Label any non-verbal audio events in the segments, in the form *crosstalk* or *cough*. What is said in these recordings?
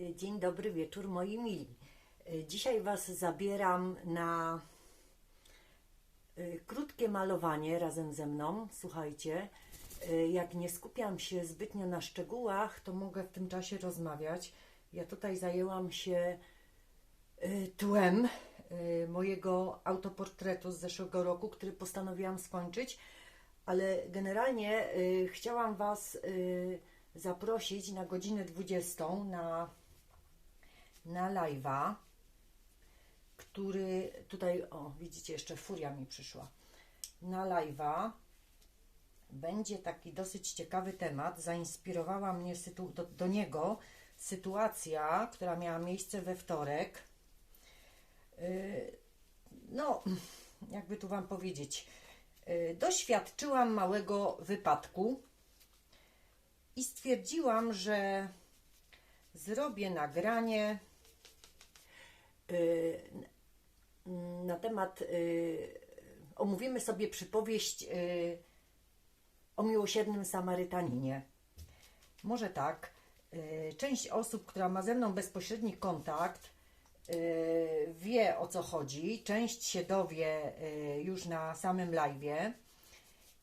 Y, Dzień dobry wieczór moi mili. Y, Dzisiaj Was zabieram na y, krótkie malowanie razem ze mną. Słuchajcie, jak nie skupiam się zbytnio na szczegółach, to mogę w tym czasie rozmawiać. Ja tutaj zajęłam się tłem mojego autoportretu z zeszłego roku, który postanowiłam skończyć, ale generalnie chciałam Was zaprosić na godzinę 20 na, na live'a, który tutaj, o widzicie, jeszcze furia mi przyszła. Na live'a będzie taki dosyć ciekawy temat. Zainspirowała mnie do, do niego sytuacja, która miała miejsce we wtorek. Yy, no, jakby tu Wam powiedzieć, yy, doświadczyłam małego wypadku i stwierdziłam, że zrobię nagranie na temat, yy, omówimy sobie przypowieść yy, o miłosiernym Samarytaninie. Może tak, część osób, która ma ze mną bezpośredni kontakt, wie o co chodzi, część się dowie już na samym live'ie.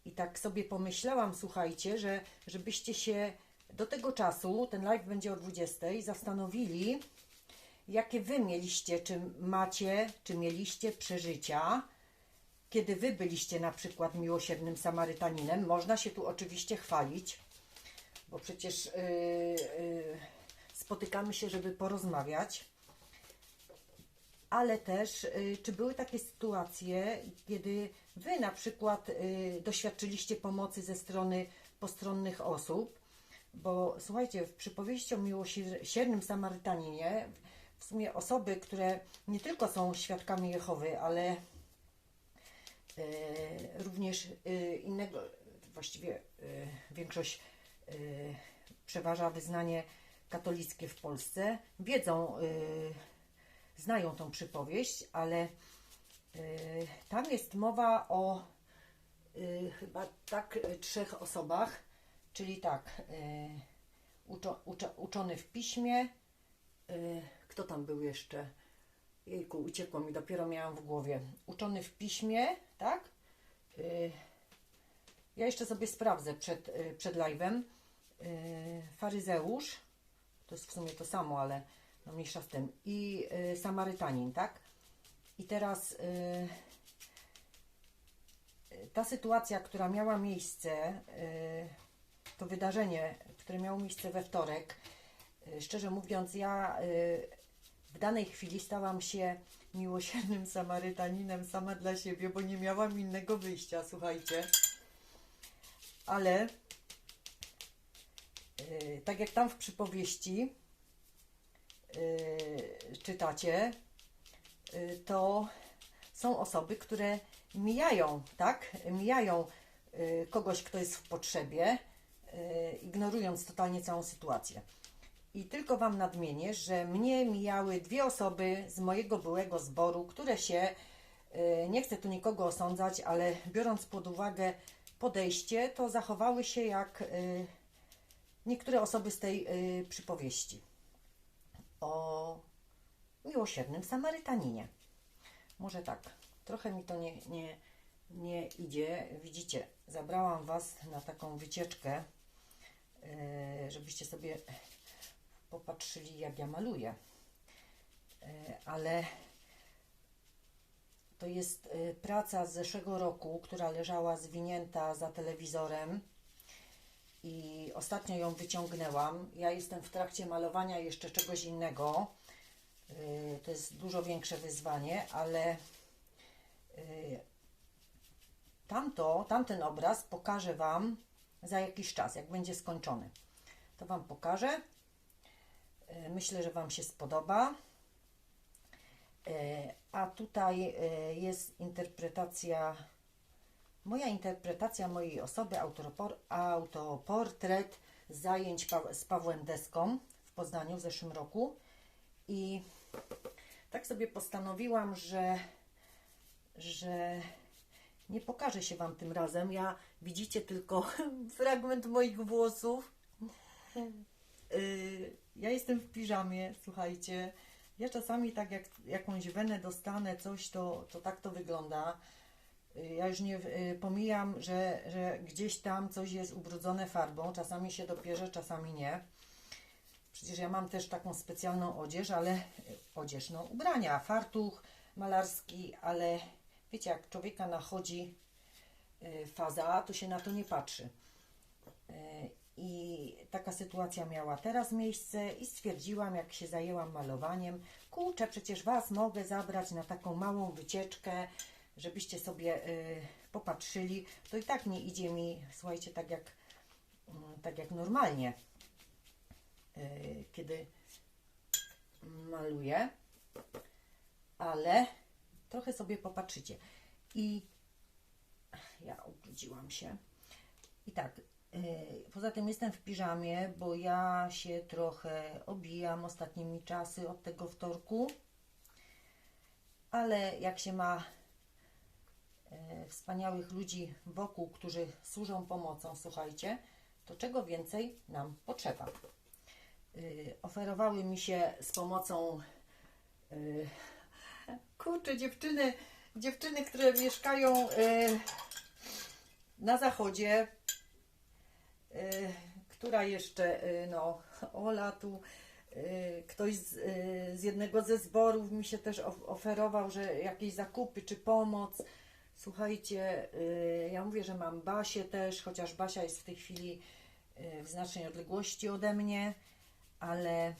I tak sobie pomyślałam, słuchajcie, że żebyście się do tego czasu, ten live będzie o 20, zastanowili, jakie wy mieliście, czy macie, czy mieliście przeżycia, kiedy wy byliście na przykład miłosiernym Samarytaninem. Można się tu oczywiście chwalić, bo przecież yy, yy, spotykamy się, żeby porozmawiać. Ale też, y, czy były takie sytuacje, kiedy Wy na przykład y, doświadczyliście pomocy ze strony postronnych osób? Bo słuchajcie, w przypowieści o miłosiernym Samarytaninie w sumie osoby, które nie tylko są świadkami Jehowy, ale y, również y, innego, właściwie y, większość przeważa wyznanie katolickie w Polsce, wiedzą, znają tą przypowieść, ale tam jest mowa o chyba tak trzech osobach, czyli tak, uczo, uczo, uczony w piśmie, kto tam był jeszcze? Jejku, uciekło mi, dopiero miałam w głowie. Uczony w piśmie, tak? Y, ja jeszcze sobie sprawdzę przed, y, przed live'em. Y, faryzeusz, to jest w sumie to samo, ale no mniejsza z tym. I y, Samarytanin, tak? I teraz y, y, ta sytuacja, która miała miejsce, y, to wydarzenie, które miało miejsce we wtorek, y, szczerze mówiąc, ja y, w danej chwili stałam się miłosiernym Samarytaninem sama dla siebie, bo nie miałam innego wyjścia, słuchajcie. Ale y, tak jak tam w przypowieści, y, czytacie, y, to są osoby, które mijają, tak? Mijają y, kogoś, kto jest w potrzebie, y, ignorując totalnie całą sytuację. I tylko Wam nadmienię, że mnie mijały dwie osoby z mojego byłego zboru, które się, y, nie chcę tu nikogo osądzać, ale biorąc pod uwagę podejście, to zachowały się jak y, niektóre osoby z tej y, przypowieści o miłosiernym Samarytaninie. Może tak, trochę mi to nie, nie, nie idzie. Widzicie, zabrałam Was na taką wycieczkę, żebyście sobie popatrzyli, jak ja maluję. Yy, ale to jest yy, praca z zeszłego roku, która leżała zwinięta za telewizorem i ostatnio ją wyciągnęłam. Ja jestem w trakcie malowania jeszcze czegoś innego. Yy, To jest dużo większe wyzwanie, ale tamto, tamten obraz pokażę Wam za jakiś czas, jak będzie skończony. To Wam pokażę. Yy, Myślę, że Wam się spodoba. Yy, A tutaj yy, jest interpretacja Moja interpretacja mojej osoby, autopor, autoportret zajęć z Pawłem Deską w Poznaniu w zeszłym roku. I tak sobie postanowiłam, że, że nie pokażę się Wam tym razem. Ja widzicie tylko *laughs* fragment moich włosów. Ja jestem w piżamie, słuchajcie. Ja czasami tak jak jakąś wenę dostanę, coś, to, to tak to wygląda. Y, Ja już nie y, pomijam, że, że gdzieś tam coś jest ubrudzone farbą. Czasami się dopierze, czasami nie. Przecież ja mam też taką specjalną odzież, ale y, odzież, no ubrania, fartuch malarski, ale wiecie, jak człowieka nachodzi faza, to się na to nie patrzy. Y, I taka sytuacja miała teraz miejsce i stwierdziłam, jak się zajęłam malowaniem, kurczę, przecież Was mogę zabrać na taką małą wycieczkę, żebyście sobie y, popatrzyli. To i tak nie idzie mi, słuchajcie, tak jak, mm, tak jak normalnie, y, kiedy maluję, ale trochę sobie popatrzycie. I ja ubrudziłam się. I tak, poza tym jestem w piżamie, bo ja się trochę obijam ostatnimi czasy od tego wtorku. Ale jak się ma yy, wspaniałych ludzi wokół, którzy służą pomocą, słuchajcie, to czego więcej nam potrzeba. Yy, oferowały mi się z pomocą kurczę, dziewczyny, dziewczyny, które mieszkają na zachodzie, która jeszcze, y, no, Ola tu, y, ktoś z, y, z jednego ze zborów mi się też of- oferował, że jakieś zakupy czy pomoc. Słuchajcie, y, ja mówię, że mam Basię też, chociaż Basia jest w tej chwili y, w znacznej odległości ode mnie, ale,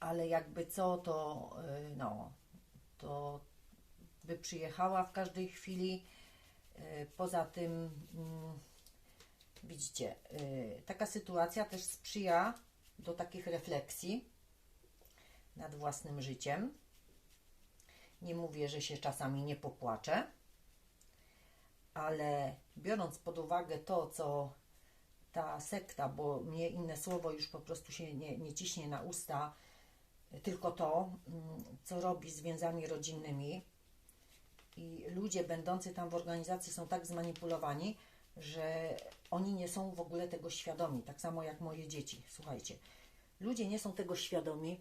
ale jakby co, to y, no, to by przyjechała w każdej chwili. Y, Poza tym, mm, widzicie, y, taka sytuacja też sprzyja do takich refleksji nad własnym życiem. Nie mówię, że się czasami nie popłaczę, ale biorąc pod uwagę to, co ta sekta, bo mnie inne słowo już po prostu się nie, nie ciśnie na usta, tylko to, mm, co robi z więzami rodzinnymi, i ludzie będący tam w organizacji są tak zmanipulowani, że oni nie są w ogóle tego świadomi, tak samo jak moje dzieci. Słuchajcie, ludzie nie są tego świadomi.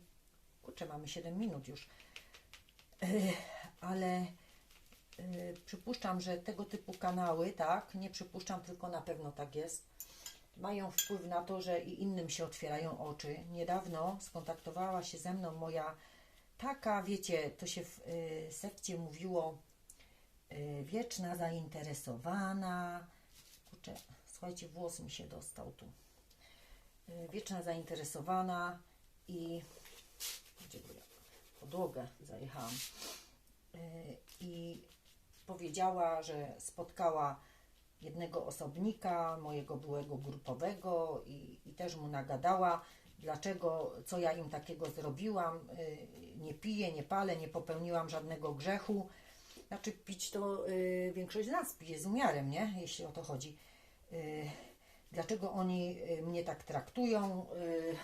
Kurczę, mamy 7 minut już. Yy, ale yy, przypuszczam, że tego typu kanały, tak, nie przypuszczam, tylko na pewno tak jest, mają wpływ na to, że i innym się otwierają oczy. Niedawno skontaktowała się ze mną moja taka, wiecie, to się w y, sekcie mówiło, wieczna zainteresowana. Kurczę, słuchajcie, włos mi się dostał tu. Y, wieczna zainteresowana i gdzie była? podłogę zajechałam. Y, I powiedziała, że spotkała jednego osobnika, mojego byłego grupowego i, i też mu nagadała, dlaczego, co ja im takiego zrobiłam. Y, Nie piję, nie palę, nie popełniłam żadnego grzechu. Znaczy pić to y, większość z nas pije z umiarem, nie? Jeśli o to chodzi. Y, Dlaczego oni y, mnie tak traktują? Y,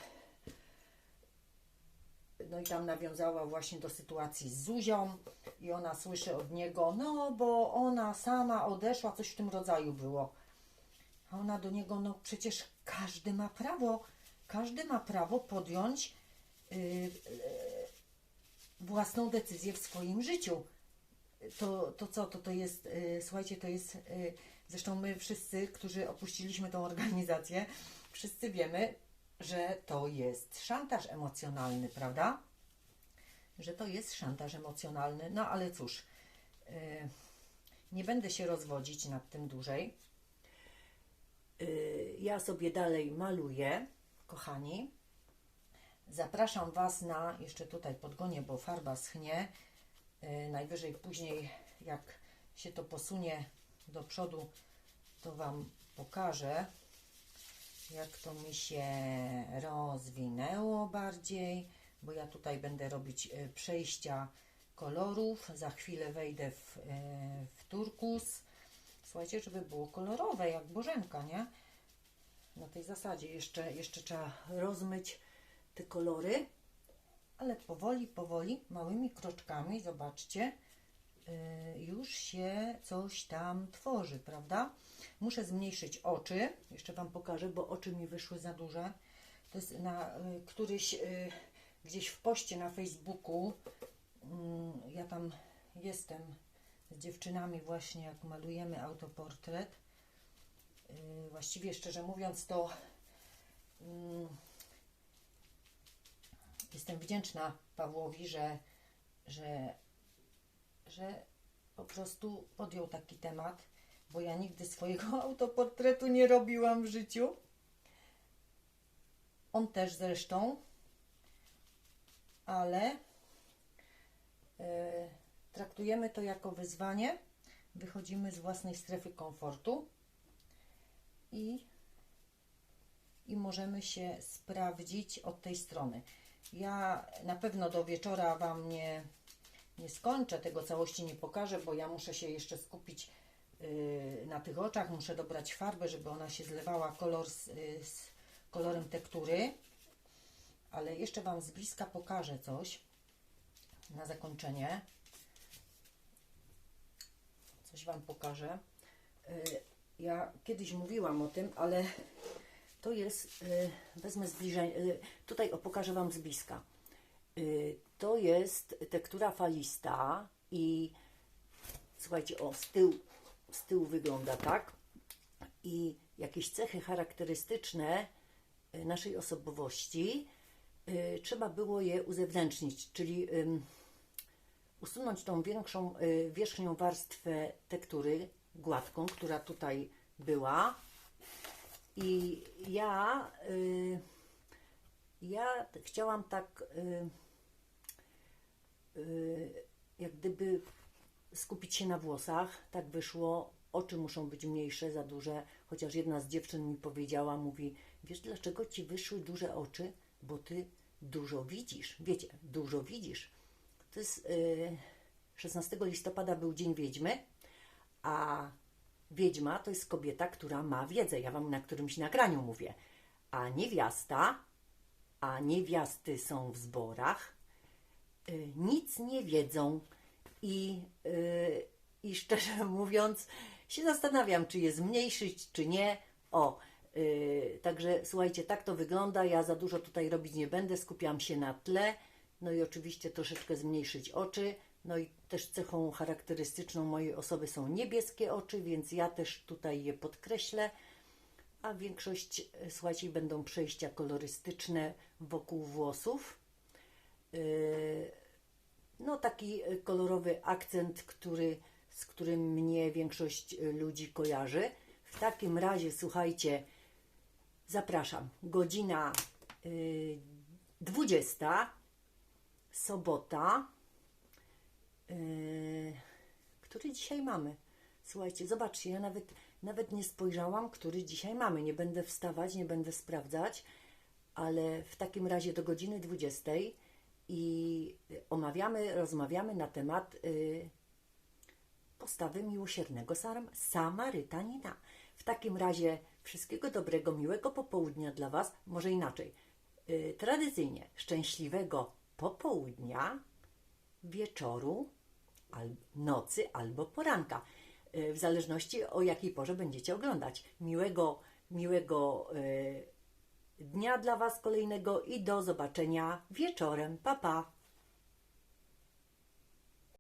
No i tam nawiązała właśnie do sytuacji z Zuzią i ona słyszy od niego, no bo ona sama odeszła, coś w tym rodzaju było. A ona do niego, no przecież każdy ma prawo, każdy ma prawo podjąć yy, yy, własną decyzję w swoim życiu. To, to co, to, to jest, yy, słuchajcie, to jest, yy, zresztą my wszyscy, którzy opuściliśmy tą organizację, wszyscy wiemy, że to jest szantaż emocjonalny, prawda? Że to jest szantaż emocjonalny, no ale cóż, yy, nie będę się rozwodzić nad tym dłużej. Ja sobie dalej maluję, kochani. Zapraszam Was na, jeszcze tutaj podgonię, bo farba schnie. Yy, najwyżej później, jak się to posunie do przodu, to Wam pokażę, jak to mi się rozwinęło bardziej, bo ja tutaj będę robić e, przejścia kolorów. Za chwilę wejdę w, e, w turkus. Słuchajcie, żeby było kolorowe, jak Bożenka, nie? Na tej zasadzie jeszcze, jeszcze trzeba rozmyć te kolory, ale powoli, powoli, małymi kroczkami, zobaczcie, y, już się coś tam tworzy, prawda? Muszę zmniejszyć oczy, jeszcze Wam pokażę, bo oczy mi wyszły za duże. To jest na y, któryś y, gdzieś w poście na Facebooku. Mm, ja tam jestem z dziewczynami właśnie, jak malujemy autoportret. Właściwie, szczerze mówiąc, to mm, jestem wdzięczna Pawłowi, że, że, że po prostu podjął taki temat, bo ja nigdy swojego *laughs* autoportretu nie robiłam w życiu. On też zresztą, ale e, traktujemy to jako wyzwanie. Wychodzimy z własnej strefy komfortu i, i możemy się sprawdzić od tej strony. Ja na pewno do wieczora Wam nie, nie skończę, tego całości nie pokażę, bo ja muszę się jeszcze skupić yy, na tych oczach, muszę dobrać farbę, żeby ona się zlewała kolor z, yy, z kolorem tektury. Ale jeszcze Wam z bliska pokażę coś na zakończenie. Coś Wam pokażę. Yy, ja kiedyś mówiłam o tym, ale to jest, y, wezmę zbliżenie, y, tutaj pokażę Wam z bliska. Y, To jest tektura falista i słuchajcie, o, z tyłu, z tyłu wygląda tak. I jakieś cechy charakterystyczne naszej osobowości trzeba było je uzewnętrznić, czyli usunąć tą większą, wierzchnią warstwę tektury, gładką, która tutaj była. I ja, y, ja chciałam tak, y, y, jak gdyby skupić się na włosach. Tak wyszło. Oczy muszą być mniejsze, za duże. Chociaż jedna z dziewczyn mi powiedziała, mówi, wiesz dlaczego ci wyszły duże oczy? Bo ty dużo widzisz. Wiecie, dużo widzisz. To jest y, 16 listopada był Dzień Wiedźmy, a wiedźma to jest kobieta, która ma wiedzę. Ja wam na którymś nagraniu mówię. A niewiasta, a niewiasty są w zborach, y, nic nie wiedzą. I, y, I szczerze *laughs* mówiąc, się zastanawiam, czy je zmniejszyć, czy nie. O, y, także słuchajcie, tak to wygląda. Ja za dużo tutaj robić nie będę, skupiam się na tle. No i oczywiście troszeczkę zmniejszyć oczy. No i też cechą charakterystyczną mojej osoby są niebieskie oczy, więc ja też tutaj je podkreślę. A większość, e, słuchajcie, będą przejścia kolorystyczne wokół włosów. Yy, no taki e, kolorowy akcent, który, z którym mnie większość e, ludzi kojarzy. W takim razie, słuchajcie, zapraszam. Godzina y, 20, sobota. Yy, który dzisiaj mamy? Słuchajcie, zobaczcie, ja nawet, nawet nie spojrzałam, który dzisiaj mamy. Nie będę wstawać, nie będę sprawdzać, ale w takim razie do godziny 20 i omawiamy, rozmawiamy na temat y, postawy miłosiernego Sam- Samarytanina. W takim razie wszystkiego dobrego, miłego popołudnia dla Was, może inaczej. Y, tradycyjnie szczęśliwego popołudnia, wieczoru, nocy albo poranka, y, w zależności o jakiej porze będziecie oglądać. Miłego, miłego y, dnia dla Was kolejnego i do zobaczenia wieczorem. Pa, pa!